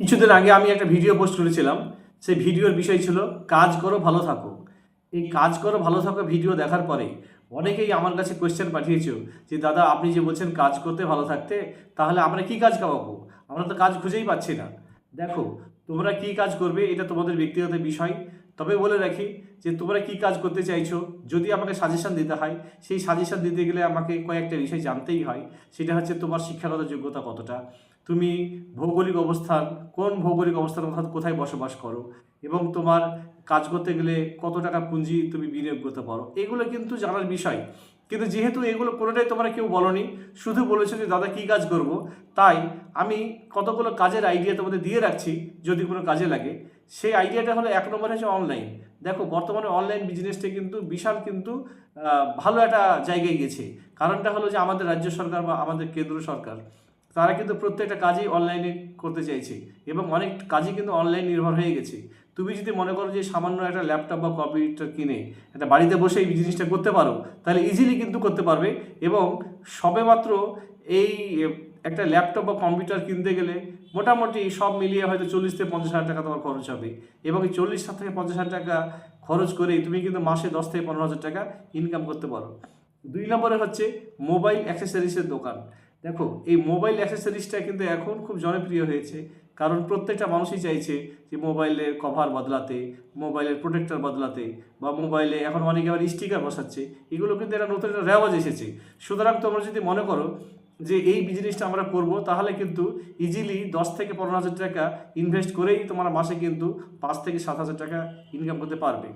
কিছুদিন আগে আমি একটা ভিডিও পোস্ট করেছিলাম। সেই ভিডিওর বিষয় ছিল, কাজ করো, ভালো থাকো। এই কাজ করো, ভালো থাকো ভিডিও দেখার পরে অনেকেই আমার কাছে কোয়েশ্চেন পাঠিয়েছ যে, দাদা, আপনি যে বলছেন কাজ করতে, ভালো থাকতে, তাহলে আমরা কি কাজ কামাবো? আমরা তো কাজ খুঁজেই পাচ্ছি না। দেখো, তোমরা কি কাজ করবে এটা তোমাদের ব্যক্তিগত বিষয়। তবে বলে রাখি যে, তোমরা কি কাজ করতে চাইছো, যদি আমাকে সাজেশান দিতে হয়, সেই সাজেশান দিতে গেলে আমাকে কয়েকটা বিষয় জানতেই হয়। সেটা হচ্ছে তোমার শিক্ষাগত যোগ্যতা কতটা। তুমি ভৌগোলিক অবস্থান কোন ভৌগোলিক অবস্থান অর্থাৎ কোথায় বসবাস করো? এবং তোমার কাজ করতে গেলে কত টাকা পুঁজি তুমি বিনিয়োগ করতে পারো? এগুলো কিন্তু জানার বিষয়। কিন্তু যেহেতু এগুলো কোনোটাই তোমরা কেউ বলনি, শুধু বলেছ যে, দাদা, কী কাজ করব? তাই আমি কতগুলো কাজের আইডিয়া তোমাদের দিয়ে রাখছি, যদি কোনো কাজে লাগে। সেই আইডিয়াটা হলো এক নম্বর হচ্ছে অনলাইন দেখো, বর্তমানে অনলাইন বিজনেসটা কিন্তু বিশাল কিন্তু ভালো একটা জায়গায় গেছে। কারণটা হলো যে, আমাদের রাজ্য সরকার বা আমাদের কেন্দ্র সরকার তারা কিন্তু প্রত্যেকটা কাজই অনলাইনে করতে চাইছে এবং অনেক কাজই কিন্তু অনলাইন নির্ভর হয়ে গেছে। তুমি যদি মনে করো যে সামান্য একটা ল্যাপটপ বা কম্পিউটার কিনে একটা বাড়িতে বসে এই জিনিসটা করতে পারো, তাহলে ইজিলি কিন্তু করতে পারবে এবং সবেমাত্র এই একটা ল্যাপটপ বা কম্পিউটার কিনতে গেলে মোটামুটি সব মিলিয়ে হয়তো চল্লিশ থেকে পঞ্চাশ হাজার টাকা তোমার খরচ হবে। এবং এই চল্লিশ থেকে পঞ্চাশ হাজার টাকা খরচ করেই তুমি কিন্তু মাসে দশ থেকে পনেরো হাজার টাকা ইনকাম করতে পারো। দুই নম্বরে হচ্ছে মোবাইল অ্যাক্সেসরিজের দোকান। দেখো, এই মোবাইল অ্যাক্সেসরিজটা কিন্তু এখন খুব জনপ্রিয় হয়েছে। কারণ প্রত্যেকটা মানুষই চাইছে যে মোবাইলের কভার বদলাতে মোবাইলের প্রোটেক্টর বদলাতে, বা মোবাইলে এখন অনেকে আবার স্টিকার বসাচ্ছে। এগুলো কিন্তু একটা নতুন একটা রেওয়াজ এসেছে। সুতরাং তোমরা যদি মনে করো যে এই বিজনেসটা আমরা করব, তাহলে কিন্তু ইজিলি দশ থেকে পনেরো হাজার টাকা ইনভেস্ট করেই তোমরা মাসে কিন্তু পাঁচ থেকে সাত হাজার টাকা ইনকাম করতে পারবে।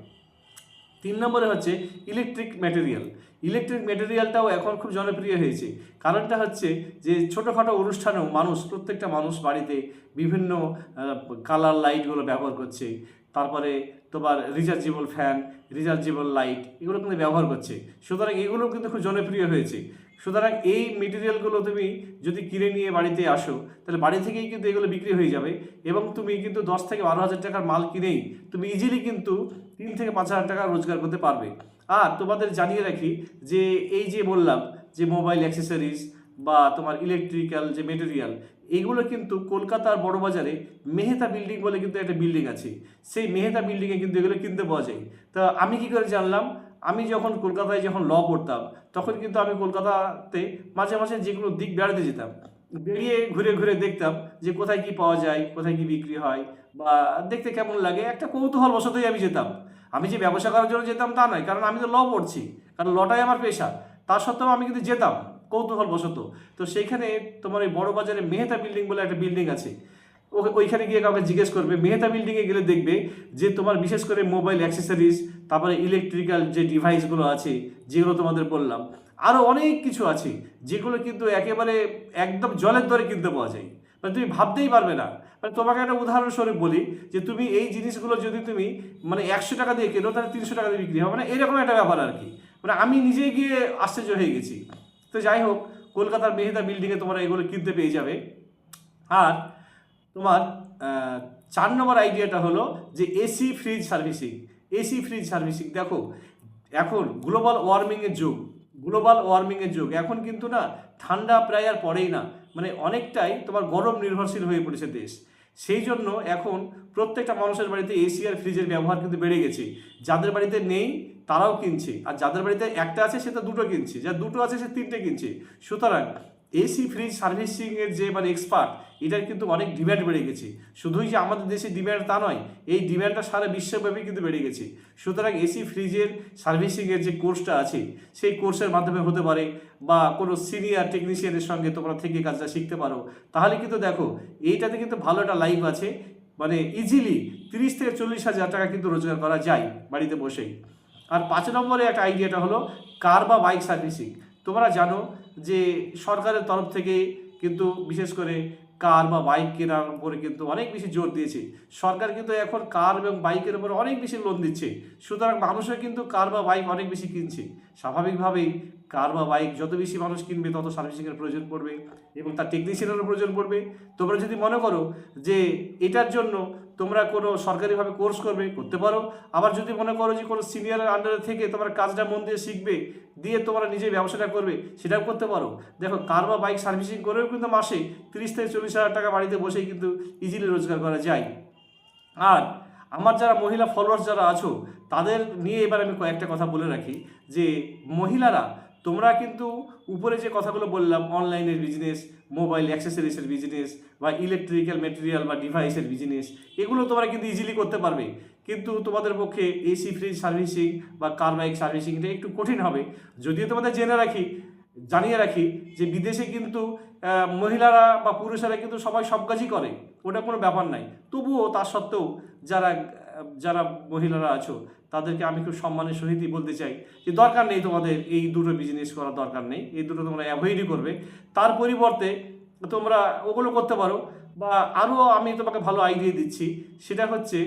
তিন নম্বরে হচ্ছে ইলেকট্রিক ম্যাটেরিয়াল ইলেকট্রিক ম্যাটেরিয়ালটাও এখন খুব জনপ্রিয় হয়েছে। কারণটা হচ্ছে যে ছোটোখাটো অনুষ্ঠানেও মানুষ, প্রত্যেকটা মানুষ বাড়িতে বিভিন্ন কালার লাইটগুলো ব্যবহার করছে। তারপরে তোমার রিচার্জেবল ফ্যান রিচার্জেবল লাইট এগুলো কিন্তু ব্যবহার করছে। সুতরাং এগুলো কিন্তু খুব জনপ্রিয় হয়েছে। সুতরাং এই মেটেরিয়ালগুলো তুমি যদি কিনে নিয়ে বাড়িতে আসো, তাহলে বাড়ি থেকেই কিন্তু এগুলো বিক্রি হয়ে যাবে এবং তুমি কিন্তু দশ থেকে বারো হাজার টাকার মাল কিনেই তুমি ইজিলি কিন্তু তিন থেকে পাঁচ হাজার টাকা রোজগার করতে পারবে। আর তোমাদের জানিয়ে রাখি যে এই যে বললাম যে মোবাইল অ্যাক্সেসরিজ বা তোমার ইলেকট্রিক্যাল যে মেটেরিয়াল এগুলো কিন্তু কলকাতার বড় বাজারে মেহতা বিল্ডিং বলে কিন্তু একটা বিল্ডিং আছে। সেই মেহতা বিল্ডিংয়ে কিন্তু এগুলো কিনতে পাওয়া যায়। তা আমি কি করে জানলাম? আমি যখন কলকাতায় যখন ল পড়তাম, তখন কিন্তু আমি কলকাতাতে মাঝে মাঝে যেগুলো দিক বেড়াতে যেতাম। বেরিয়ে ঘুরে ঘুরে দেখতাম যে কোথায় কি পাওয়া যায়, কোথায় কি বিক্রি হয়, বা দেখতে কেমন লাগে। একটা কৌতূহল বশতই আমি যেতাম। আমি যে ব্যবসা করার জন্য যেতাম তা নয়, কারণ আমি তো ল পড়ছি। কারণ লটাই আমার পেশা। তা সত্ত্বেও আমি কিন্তু যেতাম। কৌতূহল বশত তো সেইখানে তোমার এই বড় বাজারে মেহতা বিল্ডিং বলে একটা বিল্ডিং আছে। ওইখানে গিয়ে কাউকে জিজ্ঞেস করবে, মেহতা বিল্ডিংয়ে গেলে দেখবে যে তোমার বিশেষ করে মোবাইল অ্যাক্সেসরিজ তারপরে ইলেকট্রিক্যাল যে ডিভাইসগুলো আছে, যেগুলো তোমাদের বললাম আরও অনেক কিছু আছে, যেগুলো কিন্তু একেবারে একদম জলের দরে কিনতে পাওয়া যায়। মানে তুমি ভাবতেই পারবে না। মানে তোমাকে একটা উদাহরণস্বরূপ বলি যে তুমি এই জিনিসগুলো যদি তুমি মানে একশো টাকা দিয়ে কেনো, তাহলে তিনশো টাকা দিয়ে বিক্রি হবে। মানে এরকম একটা ব্যাপার আর কি। মানে আমি নিজেই গিয়ে আশ্চর্য হয়ে গেছি। তো যাই হোক, কলকাতার মেহেদা বিল্ডিংয়ে তোমরা এগুলো কিনতে পেয়ে যাবে। আর তোমার চার নম্বর আইডিয়াটা হলো যে AC fridge servicing AC fridge servicing দেখো, এখন গ্লোবাল ওয়ার্মিংয়ের যুগ গ্লোবাল ওয়ার্মিংয়ের যুগ। এখন কিন্তু না, ঠান্ডা প্রায় আর পড়েই না। মানে অনেকটাই তোমার গরম নির্ভরশীল হয়ে পড়েছে দেশ। সেই জন্য এখন প্রত্যেকটা মানুষের বাড়িতে এসি আর ফ্রিজের ব্যবহার কিন্তু বেড়ে গেছে। যাদের বাড়িতে নেই, তারাও কিনছে। আর যাদের বাড়িতে একটা আছে, সে তো দুটো কিনছে। যা দুটো আছে, সে তিনটে কিনছে। সুতরাং এসি ফ্রিজ সার্ভিসিংয়ের যে মানে এক্সপার্ট এটার কিন্তু অনেক ডিম্যান্ড বেড়ে গেছে। শুধুই যে আমাদের দেশে ডিম্যান্ড তা নয়, এই ডিম্যান্ডটা সারা বিশ্বব্যাপী কিন্তু বেড়ে গেছে। সুতরাং এসি ফ্রিজের সার্ভিসিংয়ের যে কোর্সটা আছে, সেই কোর্সের মাধ্যমে হতে পারে, বা কোনো সিনিয়র টেকনিশিয়ানের সঙ্গে তোমরা থেকে কাজটা শিখতে পারো। তাহলে কিন্তু দেখো, এইটাতে কিন্তু ভালো একটা লাইফ আছে। মানে ইজিলি তিরিশ থেকে চল্লিশ হাজার টাকা কিন্তু রোজগার করা যায় বাড়িতে বসেই আর পাঁচ নম্বরে একটা আইডিয়াটা হলো কার বা বাইক সার্ভিসিং তোমরা জানো যে সরকারের তরফ থেকে কিন্তু বিশেষ করে কার বা বাইক কেনার উপরে কিন্তু অনেক বেশি জোর দিয়েছে। সরকার কিন্তু এখন কার এবং বাইকের উপরে অনেক বেশি লোন দিচ্ছে। সুতরাং মানুষও কিন্তু কার বা বাইক অনেক বেশি কিনছে। স্বাভাবিকভাবেই কার বা বাইক যত বেশি মানুষ কিনবে, তত সার্ভিসিংয়ের প্রয়োজন পড়বে এবং তার টেকনিশিয়ানেরও প্রয়োজন পড়বে। তোমরা যদি মনে করো যে এটার জন্য তোমরা কোনো সরকারিভাবে কোর্স করবে, করতে পারো। আবার যদি মনে করো যে কোনো সিনিয়রের আন্ডারে থেকে তোমার কাজটা মন দিয়ে শিখবে, দিয়ে তোমরা নিজে ব্যবসাটা করবে, সেটাও করতে পারো। দেখো কার বা বাইক সার্ভিসিং করেও কিন্তু মাসে তিরিশ থেকে চল্লিশ হাজার টাকা বাড়িতে বসেই কিন্তু ইজিলি রোজগার করা যায়। আর আমার যারা মহিলা ফলোয়ার্স যারা আছো, তাদের নিয়ে এবার আমি কয়েকটা কথা বলে রাখি। যে মহিলারা তোমরা কিন্তু উপরে যে কথাগুলো বললাম অনলাইনের বিজনেস মোবাইল অ্যাক্সেসরিজের বিজনেস বা ইলেকট্রিক্যাল মেটেরিয়াল বা ডিভাইসের বিজনেস এগুলো তোমরা কিন্তু ইজিলি করতে পারবে। কিন্তু তোমাদের পক্ষে এসি ফ্রিজ সার্ভিসিং বা কার বাইক সার্ভিসিং এটা একটু কঠিন হবে। যদিও তোমাদের জেনে রাখি, জানিয়ে রাখি যে বিদেশে কিন্তু মহিলারা বা পুরুষেরা কিন্তু সবাই সব কাজই করে, ওটা কোনো ব্যাপার নাই। তবুও তা সত্ত্বেও যারা যারা মহিলারা আছো তাদেরকে আমি খুব সম্মানের সহিতই বলতে চাই যে দরকার নেই তোমাদের এই দুটো বিজনেস করার দরকার নেই, এই দুটো তোমরা অ্যাভয়েডই করবে। তার পরিবর্তে তোমরা ওগুলো করতে পারো বা আরও আমি তোমাকে ভালো আইডিয়া দিচ্ছি, সেটা হচ্ছে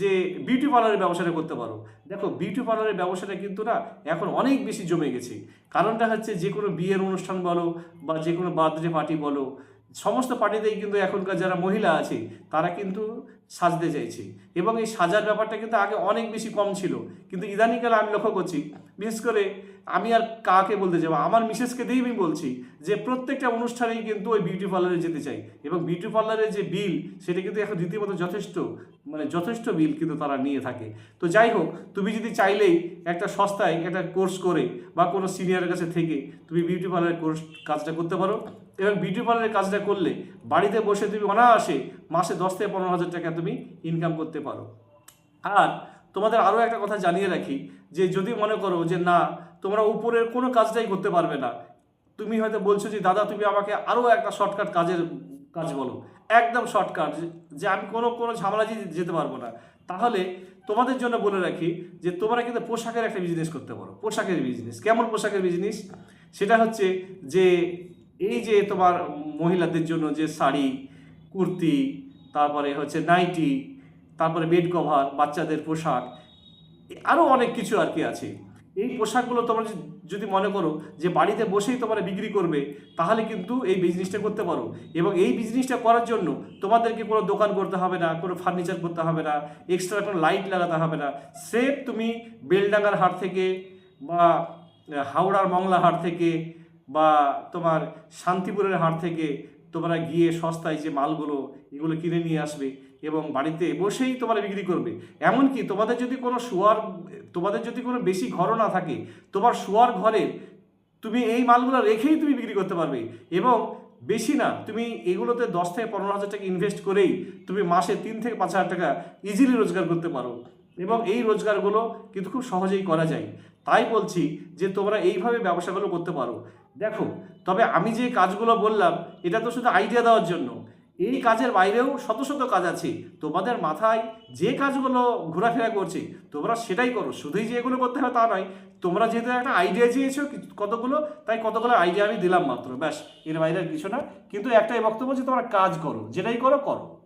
যে বিউটি পার্লারের ব্যবসাটা করতে পারো। দেখো বিউটি পার্লারের ব্যবসাটা কিন্তু না এখন অনেক বেশি জমে গেছে। কারণটা হচ্ছে যে কোনো বিয়ের অনুষ্ঠান বলো বা যে কোনো বার্থডে পার্টি বলো সমস্ত পার্টিতেই কিন্তু এখনকার যারা মহিলা আছে, তারা কিন্তু সাজতে চাইছে। এবং এই সাজার ব্যাপারটা কিন্তু আগে অনেক বেশি কম ছিল। কিন্তু ইদানিকালে আমি লক্ষ্য করছি, বিশেষ করে আমি আর কাকে বলতে যাব? আমার মিসেসকে দিয়েই আমি বলছি যে প্রত্যেকটা অনুষ্ঠানেই কিন্তু ওই বিউটি পার্লারে যেতে চাই। এবং বিউটি পার্লারের যে বিল সেটা কিন্তু এখন রীতিমতো যথেষ্ট মানে যথেষ্ট বিল কিন্তু তারা নিয়ে থাকে। তো যাই হোক, তুমি যদি চাইলেই একটা সস্তায় একটা কোর্স করে বা কোনো সিনিয়রের কাছে থেকে তুমি বিউটি পার্লারের কোর্স কাজটা করতে পারো। এবং বিউটি পার্লারের কাজটা করলে বাড়িতে বসে তুমি অনায়াসে মাসে দশ থেকে পনেরো হাজার টাকা তুমি ইনকাম করতে পারো। আর তোমাদের আরও একটা কথা জানিয়ে রাখি যে যদি মনে করো যে না, তোমরা উপরের কোনো কাজটাই করতে পারবে না, তুমি হয়তো বলছো যে, দাদা, তুমি আমাকে আরও একটা শর্টকাট কাজের কাজ বলো। একদম শর্টকাট যে আমি কোনো কোনো ঝামেলা যেতে পারব না। তাহলে তোমাদের জন্য বলে রাখি যে, তোমরা কিন্তু পোশাকের একটা বিজনেস করতে পারো, পোশাকের বিজনেস কেমন পোশাকের বিজনেস সেটা হচ্ছে যে, এই যে তোমার মহিলাদের জন্য যে শাড়ি, কুর্তি, তারপরে হচ্ছে নাইটি, তারপরে বেড কভার বাচ্চাদের পোশাক আরও অনেক কিছু আর কি আছে। এই পোশাকগুলো তোমরা যদি- মনে করো যে বাড়িতে বসেই তোমরা বিক্রি করবে, তাহলে কিন্তু এই বিজনেসটা করতে পারো। এবং এই বিজনেসটা করার জন্য তোমাদেরকে কোনো দোকান করতে হবে না, কোনো ফার্নিচার করতে হবে না এক্সট্রা কোনো লাইট লাগাতে হবে না। সেফ তুমি বেলডাঙ্গার হাট থেকে বা হাওড়ার মংলা হাট থেকে বা তোমার শান্তিপুরের হাট থেকে তোমরা গিয়ে সস্তায় যে মালগুলো, এগুলো কিনে নিয়ে আসবে এবং বাড়িতে বসেই তোমরা বিক্রি করবে। এমনকি তোমাদের যদি কোনো শোয়ার, তোমাদের যদি কোনো বেশি ঘরও না থাকে, তোমার শোয়ার ঘরে তুমি এই মালগুলো রেখেই তুমি বিক্রি করতে পারবে। এবং বেশি না, তুমি এগুলোতে দশ থেকে পনেরো হাজার টাকা ইনভেস্ট করেই তুমি মাসে তিন থেকে পাঁচ হাজার টাকা ইজিলি রোজগার করতে পারো। এবং এই রোজগারগুলো কিন্তু খুব সহজেই করা যায়। তাই বলছি যে তোমরা এইভাবে ব্যবসাগুলো করতে পারো। দেখো, তবে আমি যে কাজগুলো বললাম, এটা তো শুধু আইডিয়া দেওয়ার জন্য। এই কাজের বাইরেও শত শত কাজ আছে। তোমাদের মাথায় যে কাজগুলো ঘোরাফেরা করছে, তোমরা সেটাই করো। শুধুই যে এগুলো করতে হবে তা নয়, তোমরা যেহেতু একটা আইডিয়া চেয়েছো কতগুলো, তাই কতগুলো আইডিয়া আমি দিলাম মাত্র। ব্যাস, এর বাইরে কিছু না। কিন্তু একটাই বক্তব্য যে তোমরা কাজ করো, যেটাই করো করো।